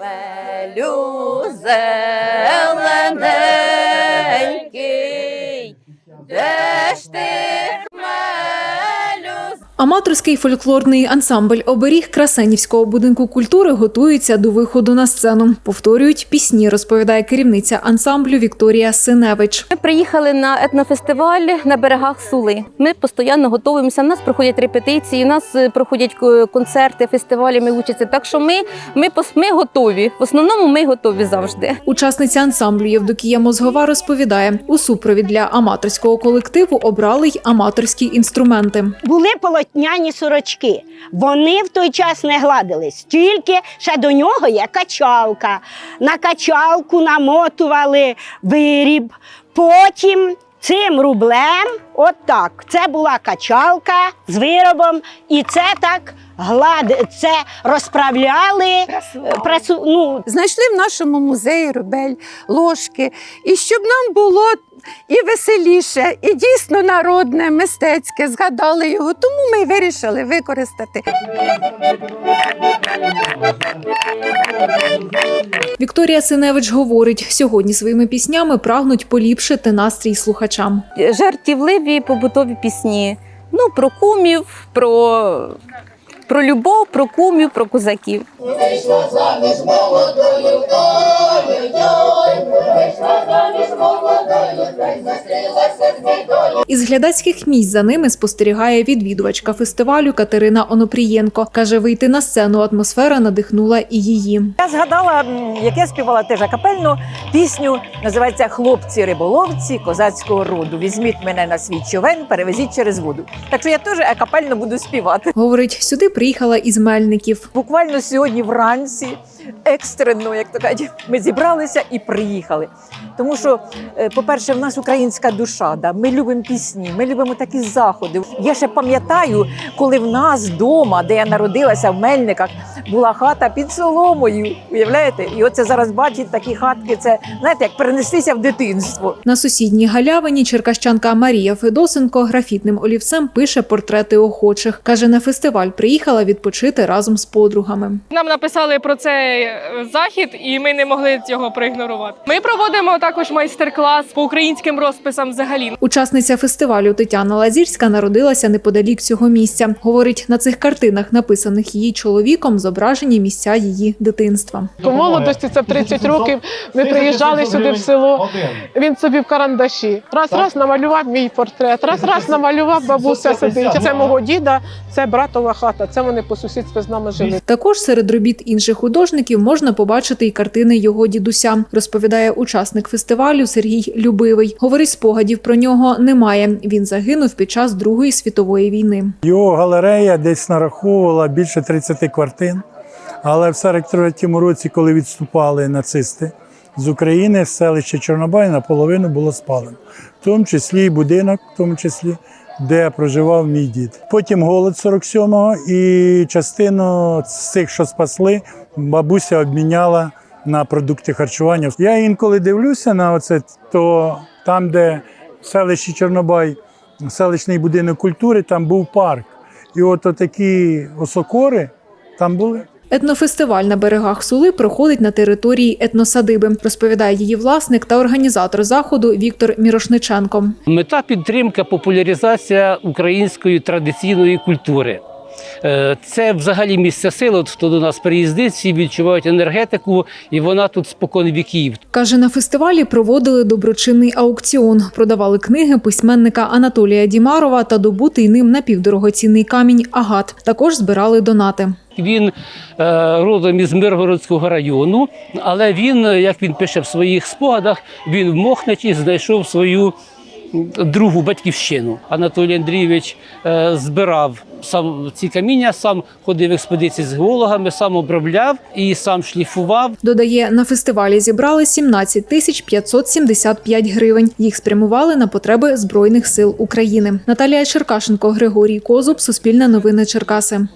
хмелю Аматорський фольклорний ансамбль оберіг Красенівського будинку культури готується до виходу на сцену. Повторюють пісні, розповідає керівниця ансамблю Вікторія Синевич. Ми приїхали на етнофестиваль на берегах Сули. Ми постійно готуємося. У нас проходять репетиції, у нас е, проходять концерти, фестивалі. Ми учаться. Так що ми, ми, ми готові. В основному ми готові завжди. Учасниця ансамблю Євдокія Мозгова розповідає, у супровід для аматорського колективу обрали й аматорські інструменти. були полотняні сорочки. Вони в той час не гладились, тільки ще до нього є качалка. На качалку намотували виріб. Потім цим рублем, от так, це була качалка з виробом, і це так глади, це розправляли. Прасу, ну, знайшли в нашому музеї рубель, ложки, і щоб нам було і веселіше, і дійсно народне, мистецьке, згадали його. Тому ми вирішили використати. Вікторія Синевич говорить, сьогодні своїми піснями прагнуть поліпшити настрій слухачам. Жартівливі побутові пісні. Ну, про кумів, про, про любов, про кумів, про козаків. Із глядацьких місць за ними спостерігає відвідувачка фестивалю Катерина Онопрієнко. Каже, вийти на сцену атмосфера надихнула і її. Я згадала, як я співала теж акапельну пісню, називається Хлопці риболовці козацького роду. Візьміть мене на свій човен, перевезіть через воду. Так що я теж акапельно буду співати. Говорить, сюди приїхала із Мельників. Буквально сьогодні вранці, екстрено, як то кажуть, ми зібралися і приїхали. Тому що, е, по-перше, в нас українська душа, да? ми любимо пісні, ми любимо такі заходи. Я ще пам'ятаю, коли в нас вдома, де я народилася в Мельниках, була хата під соломою. Уявляєте? І оце зараз бачить такі хатки. Це знаєте, як перенестися в дитинство. На сусідній галявині черкащанка Марія Федосенко графітним олівцем пише портрети охочих. Каже, на фестиваль приїхала відпочити разом з подругами. Нам написали про цей захід, і ми не могли цього проігнорувати. Ми проводимо також майстер-клас по українським розписам взагалі. Учасниця фестивалю Тетяна Лазірська народилася неподалік цього місця. Говорить, на цих картинах, написаних її чоловіком, зображені місця її дитинства. По молодості це в 30 років. Ми приїжджали сюди в село. Він собі в карандаші. Раз раз намалював мій портрет, раз раз намалював бабуся сидить. Це мого діда, це братова хата. Це вони по сусідству з нами жили. Також серед робіт інших художників можна побачити і картини його дідуся, розповідає учасник фестивалю Сергій Любивий. Говорить, спогадів про нього немає. Він загинув під час Другої світової війни. Його галерея десь нараховувала більше 30 квартин. Але в 43-му році, коли відступали нацисти з України, селище Чорнобай наполовину було спалено, в тому числі і будинок, в тому числі, де проживав мій дід. Потім голод 47-го, і частину з цих, що спасли, бабуся обміняла на продукти харчування. Я інколи дивлюся на оце, то там, де в селищі Чорнобай, селищний будинок культури, там був парк. І от такі осокори там були. Етнофестиваль на берегах Сули проходить на території етносадиби, розповідає її власник та організатор заходу Віктор Мірошниченко. Мета підтримка, популяризація української традиційної культури. Е, Це взагалі місце сили. От хто до нас приїздить, всі відчувають енергетику, і вона тут спокон віків. Каже, на фестивалі проводили доброчинний аукціон, продавали книги письменника Анатолія Дімарова та добутий ним напівдорогоцінний камінь агат. Також збирали донати. Він е, родом із Миргородського району, але він, як він пише в своїх спогадах, він в Мохнаті знайшов свою другу батьківщину. Анатолій Андрійович е, збирав сам ці каміння, сам ходив в експедиції з геологами, сам обробляв і сам шліфував. Додає, на фестивалі зібрали 17 тисяч 575 гривень. Їх спрямували на потреби Збройних сил України. Наталія Черкашенко, Григорій Козуб, Суспільне новини Черкаси.